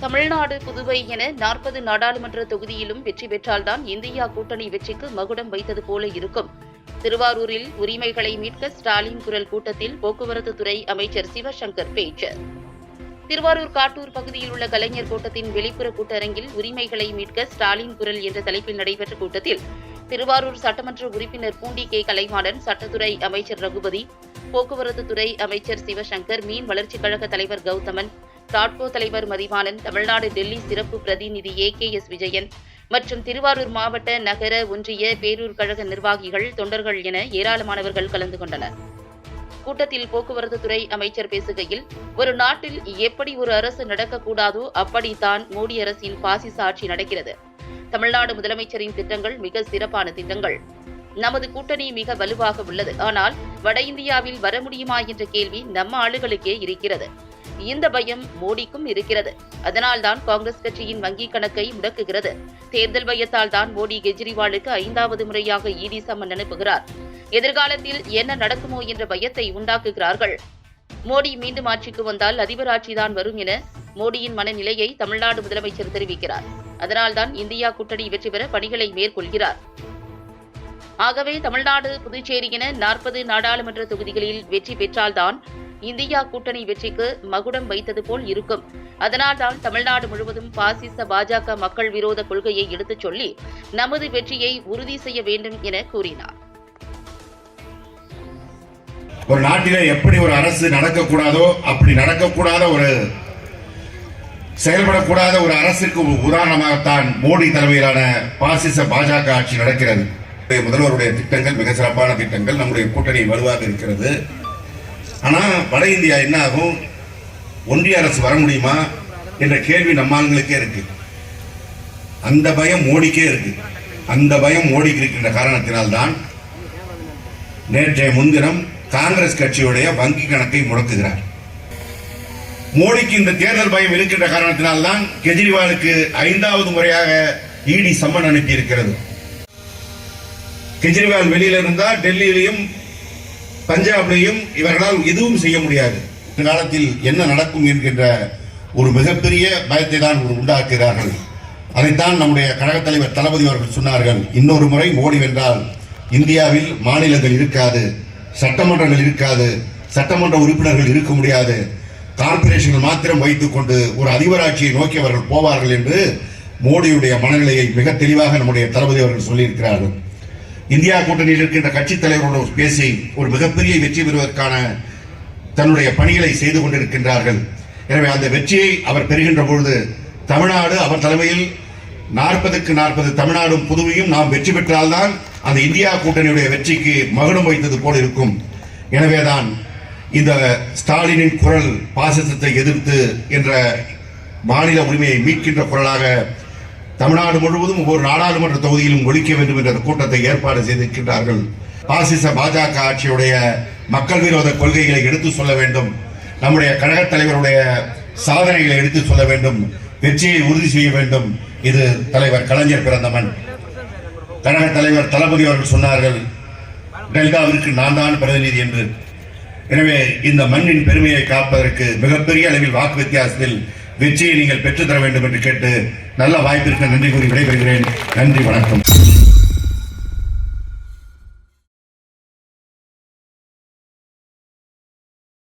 தமிழ்நாடு புதுவை என நாற்பது நாடாளுமன்ற தொகுதியிலும் வெற்றி பெற்றால்தான் இந்தியா கூட்டணி வெற்றிக்கு மகுடம் வைத்தது போல இருக்கும். திருவாரூரில் உரிமைகளை மீட்க ஸ்டாலின் குரல் கூட்டத்தில் போக்குவரத்து துறை அமைச்சர் சிவசங்கர் பேச்சு. திருவாரூர் காட்டூர் பகுதியில் உள்ள கலைஞர் கூட்டத்தின் வெளிப்புற கூட்டரங்கில் உரிமைகளை மீட்க ஸ்டாலின் குரல் என்ற தலைப்பில் நடைபெற்ற கூட்டத்தில் திருவாரூர் சட்டமன்ற உறுப்பினர் பூண்டி கே. கலைவாணன் சட்டத்துறை அமைச்சர் ரகுபதி போக்குவரத்து துறை அமைச்சர் சிவசங்கர் மீன் வளர்ச்சிக் கழக தலைவர் கௌதமன் சாட்கோ தலைவர் மதிவாணன் தமிழ்நாடு டெல்லி சிறப்பு பிரதிநிதி ஏ கே எஸ் விஜயன் மற்றும் திருவாரூர் மாவட்ட நகர ஒன்றிய பேரூர் கழக நிர்வாகிகள் தொண்டர்கள் என ஏராளமானவர்கள் கலந்து கொண்டனர். கூட்டத்தில் போக்குவரத்து துறை அமைச்சர் பேசுகையில் ஒரு நாட்டில் எப்படி ஒரு அரசு நடக்கக்கூடாதோ அப்படித்தான் மோடி அரசின் பாசிச ஆட்சி நடக்கிறது. தமிழ்நாடு முதலமைச்சரின் திட்டங்கள் மிக சிறப்பான திட்டங்கள். நமது கூட்டணி மிக வலுவாக உள்ளது. ஆனால் வட இந்தியாவில் வர முடியுமா என்ற கேள்வி நம்ம ஆளுகளுக்கே இருக்கிறது. இந்த பயம் மோடிக்கும் இருக்கிறது. அதனால்தான் காங்கிரஸ் கட்சியின் வங்கிக் கணக்கை முடக்குகிறது. தேர்தல் பயத்தால் தான் மோடி கெஜ்ரிவாலுக்கு ஐந்தாவது முறையாக இடி சம்மன் அனுப்புகிறார். எதிர்காலத்தில் என்ன நடக்குமோ என்ற பயத்தை உண்டாக்குகிறார்கள். மோடி மீண்டும் ஆட்சிக்கு வந்தால் அதிபர் ஆட்சிதான் வரும் என மோடியின் மனநிலையை தமிழ்நாடு முதலமைச்சர் தெரிவிக்கிறார். அதனால்தான் இந்தியா கூட்டணி வெற்றி பெற பணிகளை மேற்கொள்கிறார். ஆகவே தமிழ்நாடு புதுச்சேரி என நாற்பது நாடாளுமன்ற தொகுதிகளில் வெற்றி பெற்றால்தான் இந்தியா கூட்டணி வெற்றிக்கு மகுடம் வைத்தது போல் இருக்கும். அதனால்தான் தமிழ்நாடு முழுவதும் பாசிச பாஜக மக்கள் விரோத கொள்கையை எடுத்துச் சொல்லி நமது வெற்றியை உறுதி செய்ய வேண்டும் என கூறினார். ஒரு நாட்டிலே எப்படி ஒரு அரசு நடக்கக்கூடாதோ அப்படி நடக்கக்கூடாத ஒரு செயல்படக்கூடாத ஒரு அரசுக்கு உதாரணமாகத்தான் மோடி தலைமையிலான பாசிச பாஜக ஆட்சி நடக்கிறது. முதல்வருடைய திட்டங்கள் மிக சிறப்பான திட்டங்கள் நம்முடைய கூட்டணி வலுவாக இருக்கிறது. ஆனால் வட இந்தியா என்ன ஆகும் ஒன்றிய அரசு வர முடியுமா? என்ற கேள்வி நம்ம ஆளுங்களுக்கே இருக்கு. அந்த பயம் மோடிக்கே இருக்கு. அந்த பயம் மோடிக்கு இருக்கின்ற காரணத்தினால்தான் நேற்றைய முன்தினம் காங்கிரஸ் கட்சியுடைய வங்கி கணக்கை முடக்குகிறார். மோடிக்கு இந்த தேர்தல் பயம் இருக்கின்ற காரணத்தினால்தான் கெஜ்ரிவாலுக்கு ஐந்தாவது முறையாக இடி சம்மன் அனுப்பி இருக்கிறது கெஜ்ரிவால் வெளியில இருந்தா டெல்லியிலையும் பஞ்சாப்லையும் இவர்களால் எதுவும் செய்ய முடியாது. காலத்தில் என்ன நடக்கும் என்கின்ற ஒரு மிகப்பெரிய பயத்தை தான் உண்டாக்குகிறார்கள். அதைத்தான் நம்முடைய கழகத் தலைவர் தளபதி அவர்கள் சொன்னார்கள். இன்னொரு முறை மோடி வென்றால் இந்தியாவில் மாநிலங்கள் இருக்காது சட்டமன்றங்கள் இருக்காது சட்டமன்ற உறுப்பினர்கள் இருக்க முடியாது. கார்பரேஷன்கள் மாத்திரம் வைத்துக்கொண்டு ஒரு அதிபராட்சியை நோக்கி அவர்கள் போவார்கள் என்று மோடியுடைய மனநிலையை மிக தெளிவாக நம்முடைய தளபதி அவர்கள் சொல்லியிருக்கிறார்கள். இந்தியா கூட்டணியில் இருக்கின்ற கட்சித் தலைவரோடு பேசி ஒரு மிகப்பெரிய வெற்றி பெறுவதற்கான தன்னுடைய பணிகளை செய்து கொண்டிருக்கின்றார்கள். எனவே அந்த வெற்றியை அவர் பெறுகின்ற பொழுது தமிழ்நாடு அவர் தலைமையில் நாற்பதுக்கு நாற்பது தமிழ்நாடும் புதுவையும் நாம் வெற்றி பெற்றால்தான் அந்த இந்தியா கூட்டணியுடைய வெற்றிக்கு மகுடம் வைத்தது போல இருக்கும். எனவேதான் இந்த ஸ்டாலினின் குரல் பாசிசத்தை எதிர்த்து என்ற மாநில உரிமையை மீட்கின்ற குரலாக தமிழ்நாடு முழுவதும் ஒவ்வொரு நாடாளுமன்ற தொகுதியிலும் ஒழிக்க வேண்டும் என்ற கூட்டத்தை ஏற்பாடு செய்திருக்கின்றார்கள். பாசிச பாஜக ஆட்சியுடைய மக்கள் விரோத கொள்கைகளை எடுத்து சொல்ல வேண்டும். நம்முடைய கழகத் தலைவருடைய சாதனைகளை எடுத்து சொல்ல வேண்டும். வெற்றியை உறுதி செய்ய வேண்டும். இது தலைவர் கலைஞர் பிறந்தமன். கழக தலைவர் தளபதி அவர்கள் சொன்னார்கள் டெல்டாவிற்கு நான் தான் பிரதிநிதி என்று. எனவே இந்த மண்ணின் பெருமையை காப்பதற்கு மிகப்பெரிய அளவில் வாக்கு வித்தியாசத்தில் வெற்றியை நீங்கள் பெற்றுத்தர வேண்டும் என்று கேட்டு நல்ல வாய்ப்பிற்கு நன்றி கூறி விடைபெறுகிறேன். நன்றி வணக்கம்.